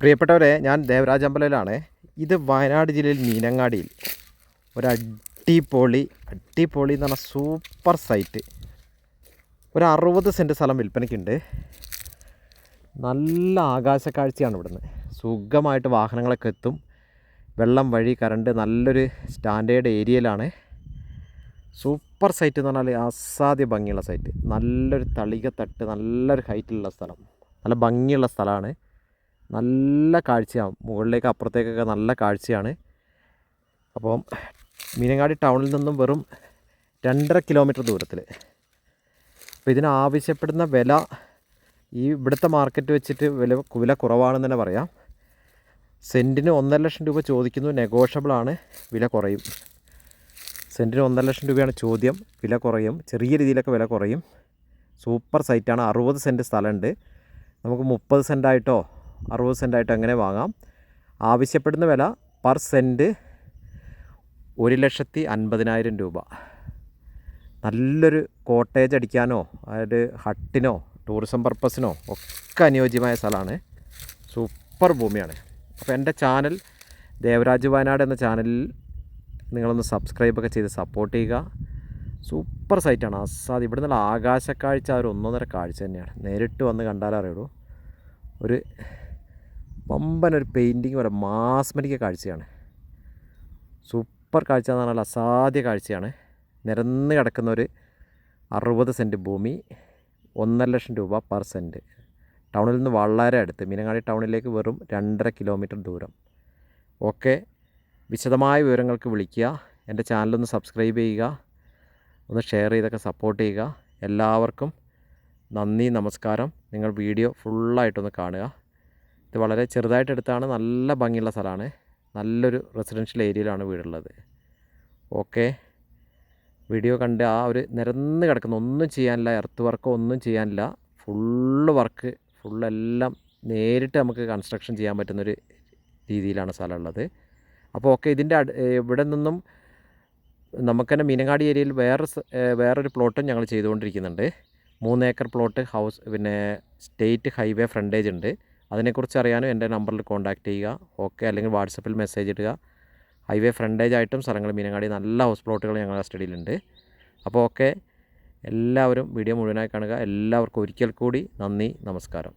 പ്രിയപ്പെട്ടവരെ ഞാൻ ദേവരാജ് അമ്പലയിലാണ്. ഇത് വയനാട് ജില്ലയിൽ മീനങ്ങാടിയിൽ. ഒരു അടിപൊളി എന്ന് പറഞ്ഞാൽ സൂപ്പർ സൈറ്റ്. ഒരു അറുപത് സെന്റ് സ്ഥലം വിൽപ്പനയ്ക്കുണ്ട്. നല്ല ആകാശ കാഴ്ചയാണ് ഇവിടുന്ന്. സുഖമായിട്ട് വാഹനങ്ങളൊക്കെ എത്തും. വെള്ളം വഴി കറണ്ട് നല്ലൊരു സ്റ്റാൻഡേർഡ് ഏരിയയിലാണ്. സൂപ്പർ സൈറ്റ് എന്ന് പറഞ്ഞാൽ അസാധ്യ ഭംഗിയുള്ള സൈറ്റ്. നല്ലൊരു തളിക തട്ട് നല്ലൊരു ഹൈറ്റിലുള്ള സ്ഥലം. നല്ല ഭംഗിയുള്ള സ്ഥലമാണ്. നല്ല കാഴ്ചയാണ്. മുകളിലേക്ക് അപ്പുറത്തേക്കൊക്കെ നല്ല കാഴ്ചയാണ്. അപ്പം മീനങ്ങാടി ടൗണിൽ നിന്നും വെറും രണ്ടര കിലോമീറ്റർ ദൂരത്തിൽ അപ്പോൾ ഇതിനാവശ്യപ്പെടുന്ന വില ഈ ഇവിടുത്തെ മാർക്കറ്റ് വെച്ചിട്ട് വില വില കുറവാണെന്ന് തന്നെ പറയാം. സെന്റിന് ഒന്നര ലക്ഷം രൂപ ചോദിക്കുന്നു. നെഗോഷ്യബിൾ ആണ്. വില കുറയും. സെന്റിന് ഒന്നര ലക്ഷം രൂപയാണ് ചോദ്യം. വില കുറയും. ചെറിയ രീതിയിലൊക്കെ വില കുറയും. സൂപ്പർ സൈറ്റാണ്. അറുപത് സെന്റ് സ്ഥലമുണ്ട്. നമുക്ക് മുപ്പത് സെന്റായിട്ടോ അറുപത് സെന്റായിട്ട് അങ്ങനെ വാങ്ങാം. ആവശ്യപ്പെടുന്ന വില പെർ സെന്റ് ഒരു ലക്ഷത്തി അൻപതിനായിരം രൂപ. നല്ലൊരു കോട്ടേജ് അടിക്കാനോ അതായത് ഹട്ടിനോ ടൂറിസം പർപ്പസിനോ ഒക്കെ അനുയോജ്യമായ സ്ഥലമാണ്. സൂപ്പർ ഭൂമിയാണ്. അപ്പോൾ എന്റെ ചാനൽ ദേവരാജ് വയനാട് എന്ന ചാനലിൽ നിങ്ങളൊന്ന് സബ്സ്ക്രൈബൊക്കെ ചെയ്ത് സപ്പോർട്ട് ചെയ്യുക. സൂപ്പർ സൈറ്റാണ്. അസാദ് ഇവിടെ നിന്നുള്ള ആകാശക്കാഴ്ച ഒരു ഒന്നൊന്നര കാഴ്ച തന്നെയാണ്. നേരിട്ട് വന്ന് കണ്ടാലേ അറിയുള്ളൂ. ഒരു വമ്പൻ ഒരു പെയിന്റിങ് പോലെ മാസ്മരിക കാഴ്ചയാണ്. സൂപ്പർ കാഴ്ച എന്ന് പറഞ്ഞാൽ അസാധ്യ കാഴ്ചയാണ്. നിരന്ന് കിടക്കുന്ന ഒരു അറുപത് സെന്റ് ഭൂമി ഒന്നര ലക്ഷം രൂപ പെർ സെന്റ് ടൗണിൽ നിന്ന് വളരെ അടുത്ത് മീനങ്ങാടി ടൗണിലേക്ക് വെറും രണ്ടര കിലോമീറ്റർ ദൂരം. ഓക്കെ വിശദമായ വിവരങ്ങൾക്ക് വിളിക്കുക. എന്റെ ചാനലൊന്ന് സബ്സ്ക്രൈബ് ചെയ്യുക. ഒന്ന് ഷെയർ ചെയ്തൊക്കെ സപ്പോർട്ട് ചെയ്യുക. എല്ലാവർക്കും നന്ദി നമസ്കാരം. നിങ്ങൾ വീഡിയോ ഫുള്ളായിട്ടൊന്ന് കാണുക. ഇത് വളരെ ചെറുതായിട്ട് എടുത്താണ്. നല്ല ഭംഗിയുള്ള സ്ഥലമാണ്. നല്ലൊരു റെസിഡൻഷ്യൽ ഏരിയയിലാണ് വീടുള്ളത്. ഓക്കെ വീഡിയോ കണ്ട് ആ ഒരു നിരന്ന് കിടക്കുന്ന. ഒന്നും ചെയ്യാനില്ല. എർത്ത് വർക്ക് ഒന്നും ചെയ്യാനില്ല. ഫുള്ള് വർക്ക് ഫുള്ളെല്ലാം നേരിട്ട് നമുക്ക് കൺസ്ട്രക്ഷൻ ചെയ്യാൻ പറ്റുന്നൊരു രീതിയിലാണ് സ്ഥലമുള്ളത്. അപ്പോൾ ഓക്കെ ഇതിന്റെ ഇവിടെ നിന്നും നമുക്ക് തന്നെ മീനങ്ങാടി ഏരിയയിൽ വേറെ വേറൊരു പ്ലോട്ടും ഞങ്ങൾ ചെയ്തുകൊണ്ടിരിക്കുന്നുണ്ട്. മൂന്ന് ഏക്കർ പ്ലോട്ട് ഹൗസ് പിന്നെ സ്റ്റേറ്റ് ഹൈവേ ഫ്രണ്ടേജ് ഉണ്ട്. അതിനെക്കുറിച്ച് അറിയാനും എന്റെ നമ്പറിൽ കോൺടാക്റ്റ് ചെയ്യുക. ഓക്കെ അല്ലെങ്കിൽ വാട്സപ്പിൽ മെസ്സേജ് ഇടുക. ഹൈവേ ഫ്രണ്ടേജ് ആയിട്ടും സ്ഥലങ്ങൾ മീനങ്ങാടി നല്ല ഹൗസ് പ്ലോട്ടുകൾ ഞങ്ങളുടെ കസ്റ്റഡിയിലുണ്ട് അപ്പോൾ ഓക്കെ എല്ലാവരും വീഡിയോ മുഴുവനായി കാണുക. എല്ലാവർക്കും ഒരിക്കൽ കൂടി നന്ദി നമസ്കാരം.